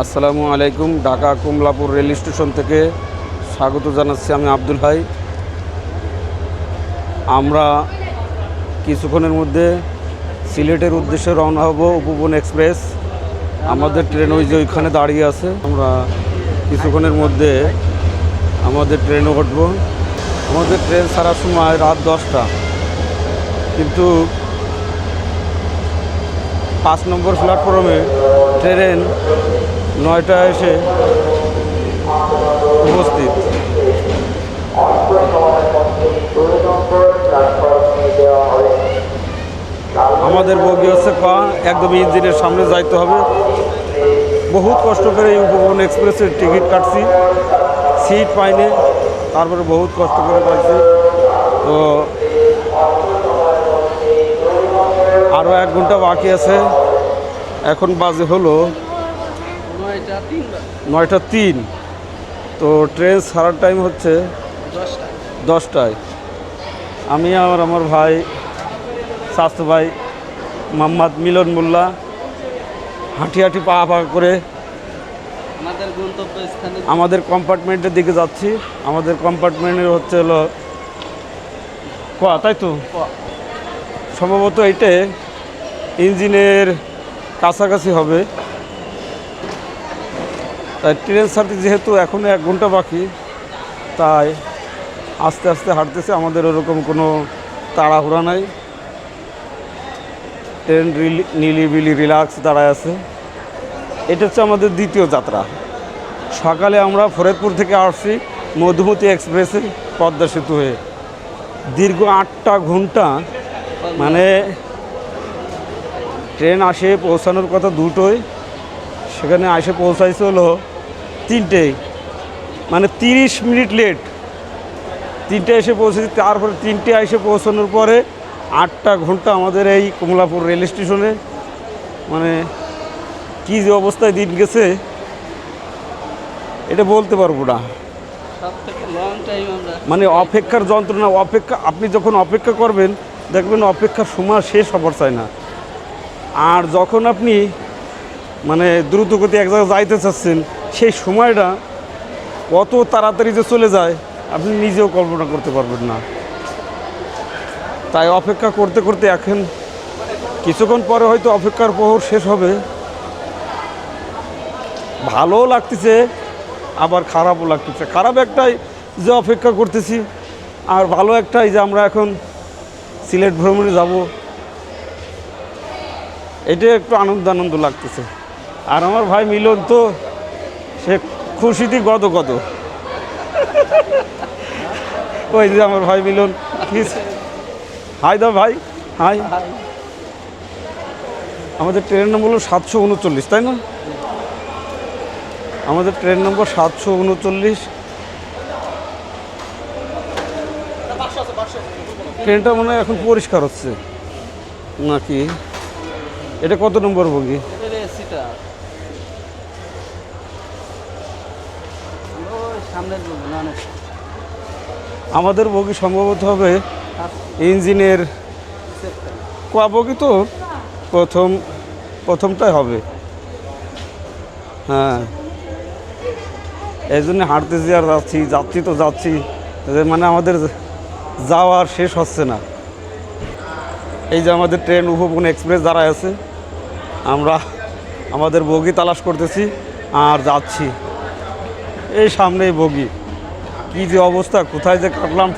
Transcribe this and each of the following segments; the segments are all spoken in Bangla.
আসসালামু আলাইকুম, ঢাকা কমলাপুর রেল স্টেশন থেকে স্বাগত জানাচ্ছি আমি আব্দুল ভাই। আমরা কিছুক্ষণের মধ্যে সিলেটের উদ্দেশ্যে রওনা হব উপবন এক্সপ্রেস। আমাদের ট্রেন ওই যে ওইখানে দাঁড়িয়ে আছে। আমরা কিছুক্ষণের মধ্যে আমাদের ট্রেনে উঠব। আমাদের ট্রেন ছাড়ার সময় রাত দশটা। কিন্তু পাঁচ নম্বর প্ল্যাটফর্মে ট্রেন নয়টা এসে উপস্থিত। আমাদের বগি হচ্ছে পা, একদম ইঞ্জিনের সামনে যাইতে হবে। বহুত কষ্ট করে এই উপবন এক্সপ্রেসের টিকিট কাটছি, সিট পাইনি, তারপরে বহুত কষ্ট করে পাইছি তো আরও এক ঘণ্টা বাকি আছে। এখন বাজে হলো নয়টা তিন তো ট্রেন ছাড়ার টাইম হচ্ছে দশটায়। আমি আর আমার ভাই স্বাস্থ্য ভাই মোহাম্মদ মিলন মোল্লা হাঁটি হাঁটি পা পা করে আমাদের কম্পার্টমেন্টের দিকে যাচ্ছি। আমাদের কম্পার্টমেন্টের হচ্ছে হলো কোয়া তাই তো? সম্ভবত এইটে ইঞ্জিনের কাছাকাছি হবে। তাই ট্রেন ছাড়তে যেহেতু এখনও এক ঘণ্টা বাকি, তাই আস্তে আস্তে হাঁটতেছে, আমাদের ওরকম কোনো তাড়াহুড়া নাই। ট্রেন নিলিবিলি রিল্যাক্স দাঁড়ায় আছে। এটা হচ্ছে আমাদের দ্বিতীয় যাত্রা। সকালে আমরা ফরিদপুর থেকে আসছি মধুমতি এক্সপ্রেসে পদ্মা সেতু হয়ে। দীর্ঘ আটটা ঘণ্টা মানে ট্রেন আসে পৌঁছানোর কথা দুটোই, সেখানে আসে পৌঁছাইছে হলো তিনটেই। মানে তিরিশ মিনিট লেট। তিনটে এসে পৌঁছেছি তারপরে তিনটে এসে পৌঁছানোর পরে আটটা ঘণ্টা আমাদের এই কমলাপুর রেল স্টেশনে। মানে কী যে অবস্থায় দিন গেছে এটা বলতে পারব না। মানে অপেক্ষার যন্ত্রণা অপেক্ষা আপনি যখন অপেক্ষা করবেন দেখবেন অপেক্ষার সময় শেষ হবার চায় না। আর যখন আপনি মানে দ্রুতগতি এক জায়গায় যাইতে চাচ্ছেন সেই সময়টা কত তাড়াতাড়ি যে চলে যায়, আপনি নিজেও কল্পনা করতে পারবেন না। তাই অপেক্ষা করতে করতে এখন কিছুক্ষণ পরে হয়তো অপেক্ষার প্রহর শেষ হবে। ভালোও লাগতেছে, আবার খারাপও লাগতেছে। খারাপ একটাই যে অপেক্ষা করতেছি, আর ভালো একটাই যে আমরা এখন সিলেট ভ্রমণে যাব। এটা একটু আনন্দ আনন্দ লাগতেছে। আর আমার ভাই মিলন তো সে খুশিতে গদ গদ ওই যে আমার ভাই মিলন হাই দা ভাই, হাই। আমাদের ট্রেন নম্বর হলো সাতশো উনচল্লিশ, তাই না? আমাদের ট্রেন নম্বর সাতশো উনচল্লিশ। ট্রেনটা মনে হয় এখন পরিষ্কার হচ্ছে। নাকি? এটা কত নম্বর বগি? আমাদের বগি সম্ভবত হবে ইঞ্জিনের কোয়া বগি তো? প্রথম, প্রথমটাই হবে। হ্যাঁ। এই জন্য হাঁটতেছি আর যাচ্ছি যাচ্ছি তো যাচ্ছি। মানে আমাদের যাওয়ার শেষ হচ্ছে না। এই যে আমাদের ট্রেন উপবন এক্সপ্রেস দাঁড়ায় আছে। আমরা আমাদের বগি তালাশ করতেছি আর যাচ্ছি। এই সামনেই বগি। কী যে অবস্থা, কোথায় যে কাটলাম?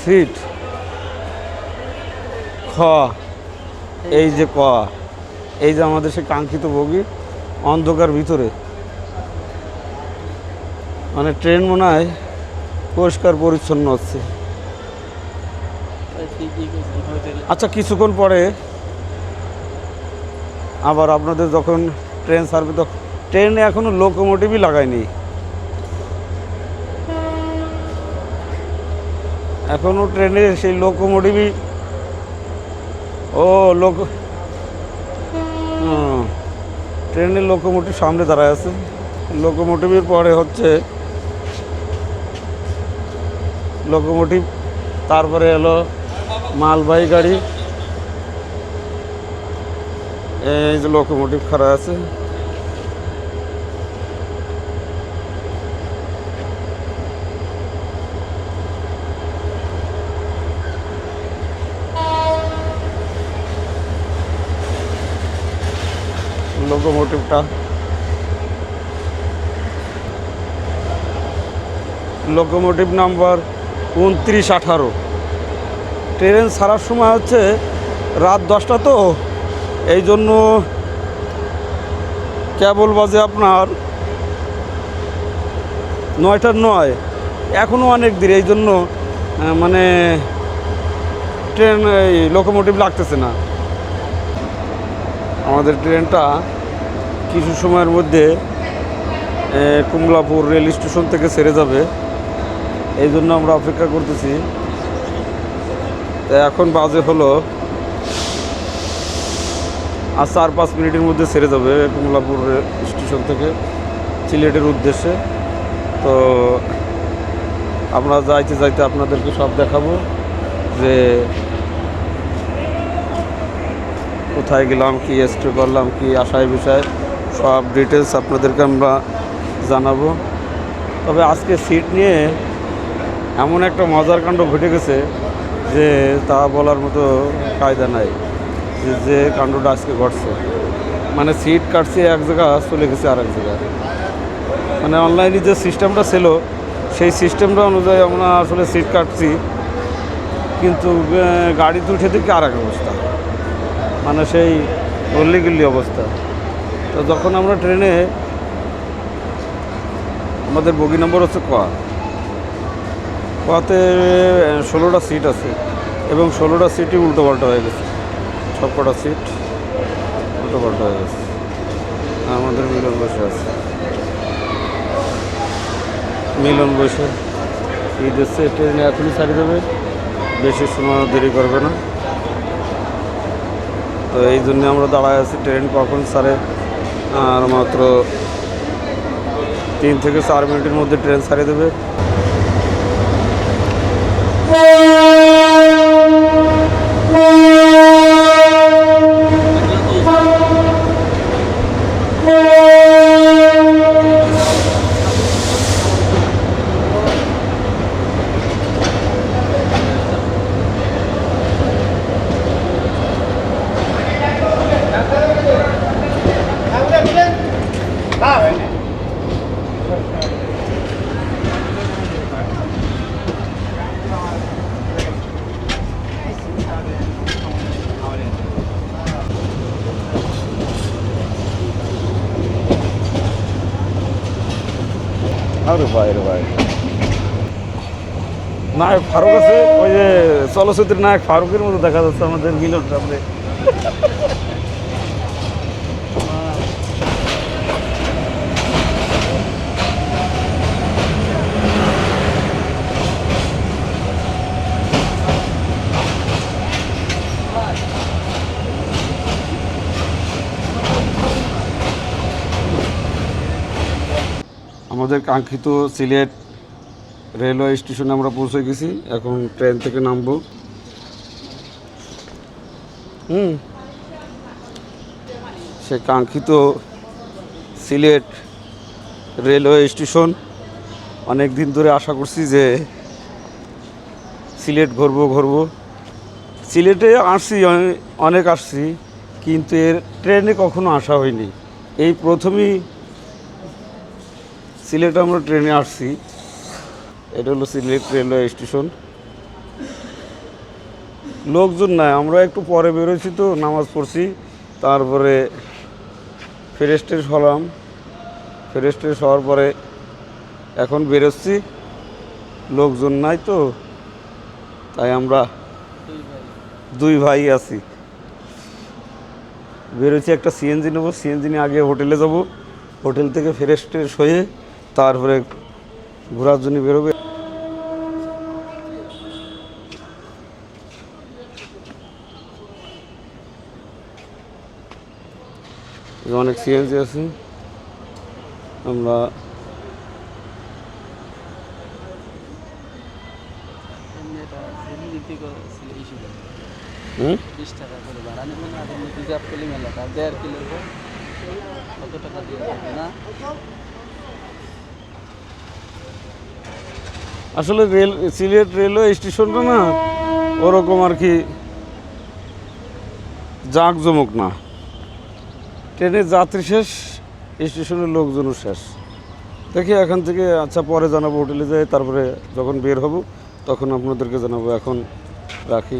সিট। খ। এই যে ক। এই যে আমাদের সে কাঙ্ক্ষিত বগি, অন্ধকার ভিতরে। মানে ট্রেন মনে হয় পরিষ্কার পরিচ্ছন্ন হচ্ছে। আচ্ছা কিছুক্ষণ পরে আবার আপনাদের যখন ট্রেন সার্ভিস, ট্রেনে এখনও লোকোমোটিভই লাগায়নি। এখনও ট্রেনে সেই লোকোমোটিভই ও লোক ট্রেনের লোকোমোটিভ সামনে দাঁড়ায় আছে। লোকোমোটিভের পরে হচ্ছে লোকোমোটিভ তারপরে এলো মালবাহী গাড়ি। এই যে লোকোমোটিভ খারাপ আছে। লোকোমোটিভটা। লোকোমোটিভ নাম্বার উনত্রিশ আঠারো। ট্রেন ছাড়ার সময় হচ্ছে রাত দশটা তো, এই জন্য কেবল বাজে আপনার নয়টার নয়। এখনও অনেক দূরে, এই জন্য মানে ট্রেন, এই লোকোমোটিভ লাগতেছে না। আমাদের ট্রেনটা কিছু সময়ের মধ্যে কুমলাপুর রেল স্টেশন থেকে ছেড়ে যাবে। এই জন্য আমরা অপেক্ষা করতেছি। এখন বাজে হলো আর চার পাঁচ মিনিটের মধ্যে ছেড়ে যাবে কুমলাপুর স্টেশন থেকে সিলেটের উদ্দেশ্যে। তো আমরা যাইতে যাইতে আপনাদেরকে সব দেখাবো যে কোথায় গেলাম, কি স্টে করলাম, কি আশায় বিষয় সব ডিটেলস আপনাদেরকে আমরা জানাব। তবে আজকে সিট নিয়ে এমন একটা মজার কাণ্ড ঘটে গেছে যে তা বলার মতো কায়দা নাই যে যে কাণ্ডটা আজকে ঘটছে। মানে সিট কাটছে এক জায়গা, চলে গেছে আর এক জায়গায় মানে অনলাইনে যে সিস্টেমটা ছিল, সেই সিস্টেমটা অনুযায়ী আমরা আসলে সিট কাটছি। কিন্তু গাড়িতে উঠে দেখি আর এক অবস্থা? মানে সেই গল্লি গল্লি অবস্থা। তো যখন আমরা ট্রেনে, আমাদের বগি নম্বর হচ্ছে ক। কতে ষোলোটা সিট আছে এবং ষোলোটা সিটই উল্টো পাল্টা হয়ে গেছে। সবকটা সিট উল্টো পাল্টা হয়ে গেছে। আমাদের মিলন বসে আছে। মিলন বসে ঈদ এসছে ট্রেনে এখনই ছাড়ি দেবে। বেশি সময় দেরি করবে না। তো এই জন্য আমরা দাঁড়ায় আছি। ট্রেন কখন ছাড়ে আর মাত্র তিন থেকে চার মিনিটের মধ্যে ট্রেন ছাড়িয়ে দেবে। ভাই রে ভাই। নায়ক ফারুক আছে, ওই যে চলচ্চিত্রের নায়ক ফারুকের মতো দেখা যাচ্ছে আমাদের মিলন সামনে আমাদের কাঙ্ক্ষিত সিলেট রেলওয়ে স্টেশনে আমরা পৌঁছে গেছি। এখন ট্রেন থেকে নামবো। হুম। সে কাঙ্ক্ষিত সিলেট রেলওয়ে স্টেশন। অনেক দিন ধরে আশা করছি যে সিলেট ঘুরবো ঘুরবো। সিলেটে আসছি অনেক আসছি, কিন্তু এর ট্রেনে কখনো আসা হয়নি। এই প্রথমেই সিলেটে আমরা ট্রেনে আসছি। এটা হলো সিলেট রেলওয়ে স্টেশন। লোকজন নাই, আমরা একটু পরে বেরোছি তো, নামাজ পড়ছি। তারপরে ফ্রেশ ট্রেশ হলাম। ফ্রেশ ট্রেশ হওয়ার পরে এখন বেরোচ্ছি। লোকজন নাই তো, তাই আমরা দুই ভাই আছি। বেরোচ্ছি একটা সিএনজি নেব, সিএনজি নিয়ে আগে হোটেলে যাব। হোটেল থেকে ফ্রেশ ট্রেশ হয়ে তারপরে ঘোরার জন্য বেরোবে। অনেক সিএনজি আছে। আমরা টাকা করে ভাড়া নেবেন আর এমনি রিজার্ভ করলে মেলা টাকা দেড় কিলো কত টাকা দিয়ে দেবে না আসলে রেল, সিলেট রেলওয়ে স্টেশনটা না ওরকম আর কি জাঁকজমক না। ট্রেনে যাত্রী শেষ, স্টেশনের লোকজনও শেষ। দেখি এখান থেকে আচ্ছা পরে জানাব হোটেলে যাই, তারপরে যখন বের হব, তখন আপনাদেরকে জানাব। এখন রাখি।